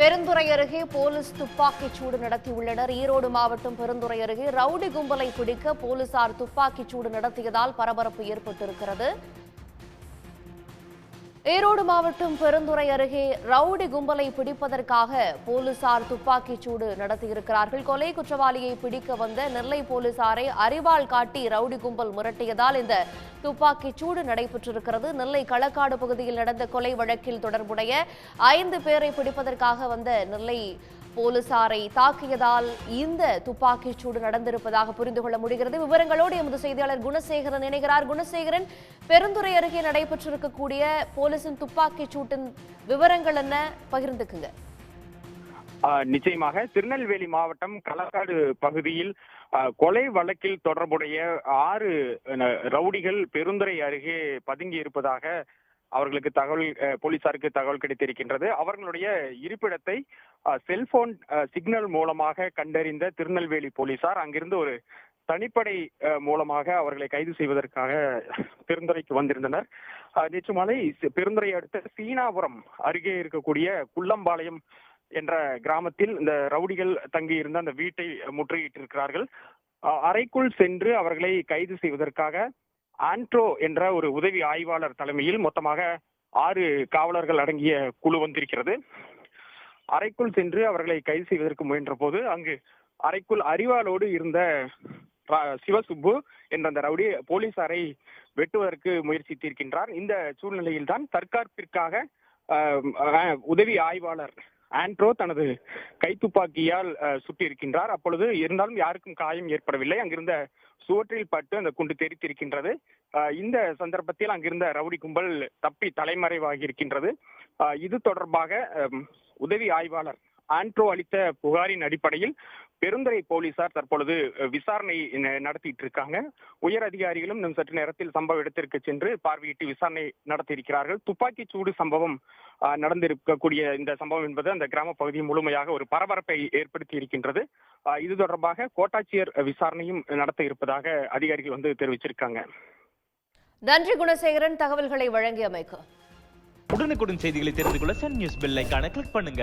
பெருந்துறை அருகே போலீஸ் துப்பாக்கிச் சூடு நடத்தியுள்ளனர். ஈரோடு மாவட்டம் பெருந்துறை அருகே ரவுடி கும்பலை பிடிக்க போலீசார் துப்பாக்கிச் சூடு நடத்தியதால் பரபரப்பு ஏற்பட்டிருக்கிறது. ஈரோடு மாவட்டம் பெருந்துறை அருகே ரவுடி கும்பலை பிடிப்பதற்காக போலீசார் துப்பாக்கிச் சூடு நடத்தியிருக்கிறார்கள். கொலை குற்றவாளியை பிடிக்க வந்த நெல்லை போலீசாரை அறிவால் காட்டி ரவுடி கும்பல் மிரட்டியதால் இந்த துப்பாக்கிச் சூடு நடைபெற்றிருக்கிறது. நெல்லை களக்காடு பகுதியில் நடந்த கொலை வழக்கில் தொடர்புடைய ஐந்து பேரை பிடிப்பதற்காக வந்த நெல்லை போலீசாரை தாக்கியதால் இந்த துப்பாக்கிச் சூடு நடந்திருப்பதாக புரிந்து கொள்ள முடிகிறது. விவரங்களோடு எமது செய்தியாளர் குணசேகரன் இணைகிறார். குணசேகரன் பெருந்துறை அருகே நடைபெற்றிருக்கக்கூடிய போலீசின் துப்பாக்கி சூட்டின் விவரங்கள் என்ன? பகிர்ந்துக்குங்க. நிச்சயமாக திருநெல்வேலி மாவட்டம் களக்காடு பகுதியில் கொலை வழக்கில் தொடர்புடைய ஆறு ரவுடிகள் பெருந்துறை அருகே பதுங்கி இருப்பதாக அவர்களுக்கு தகவல் போலீசாருக்கு தகவல் கிடைத்திருக்கின்றது. அவர்களுடைய இருப்பிடத்தை செல்போன் சிக்னல் மூலமாக கண்டறிந்த திருநெல்வேலி போலீசார் அங்கிருந்து ஒரு தனிப்படை மூலமாக அவர்களை கைது செய்வதற்காக பெருந்துறைக்கு வந்திருந்தனர். நேற்று மாலை பெருந்துறை அடுத்த சீனாபுரம் அருகே இருக்கக்கூடிய குள்ளம்பாளையம் என்ற கிராமத்தில் இந்த ரவுடிகள் தங்கி இருந்த அந்த வீட்டை முற்றுகையிட்டிருக்கிறார்கள். அறைக்குள் சென்று அவர்களை கைது செய்வதற்காக ஆண்ட்ரோ என்ற ஒரு உதவி ஆய்வாளர் தலைமையில் மொத்தமாக ஆறு காவலர்கள் அடங்கிய குழு வந்திருக்கிறது. அறைக்குள் சென்று அவர்களை கைது செய்வதற்கு முயன்ற போது அங்கு அறைக்குள் அறிவாளோடு இருந்த சிவசுப்பு என்ற அந்த ரவுடி போலீசாரை வெட்டுவதற்கு முயற்சித்திருக்கின்றார். இந்த சூழ்நிலையில்தான் தற்காப்பிற்காக ஆஹ், உதவி ஆய்வாளர் ஆண்ட்ரோ தனது கைத்துப்பாக்கியால் சுட்டியிருக்கின்றார் அப்பொழுது இருந்தாலும் யாருக்கும் காயம் ஏற்படவில்லை. அங்கிருந்த சுவற்றில் பட்டு அந்த குண்டு தெரித்திருக்கின்றது. அஹ், இந்த சந்தர்ப்பத்தில் அங்கிருந்த ரவுடி கும்பல் தப்பி தலைமறைவாகி இருக்கின்றது இது தொடர்பாக உதவி ஆய்வாளர் ஆண்ட்ரோ அளித்த புகாரின் அடிப்படையில் பெருந்துறை போலீசார் தற்பொழுது விசாரணை நடத்திட்டு இருக்காங்க உயர் அதிகாரிகளும் இன்னும் சற்று நேரத்தில் சம்பவ இடத்திற்கு சென்று பார்வையிட்டு விசாரணை நடத்தியிருக்கிறார்கள். துப்பாக்கிச் சூடு சம்பவம் நடந்திருக்கக்கூடிய இந்த சம்பவம் என்பது அந்த கிராம பகுதியை முழுமையாக ஒரு பரபரப்பை ஏற்படுத்தி இருக்கின்றது ஆஹ், இது தொடர்பாக கோட்டாட்சியர் விசாரணையும் நடத்த இருப்பதாக அதிகாரிகள் வந்து தெரிவிச்சிருக்காங்க. நன்றி குணசேகரன் தகவல்களை வழங்கியமைக்கு. உடனுக்குடன் செய்திகளை தெரிந்து கொள்ள சன் நியூஸ் பெல் ஐகானை கிளிக் பண்ணுங்க.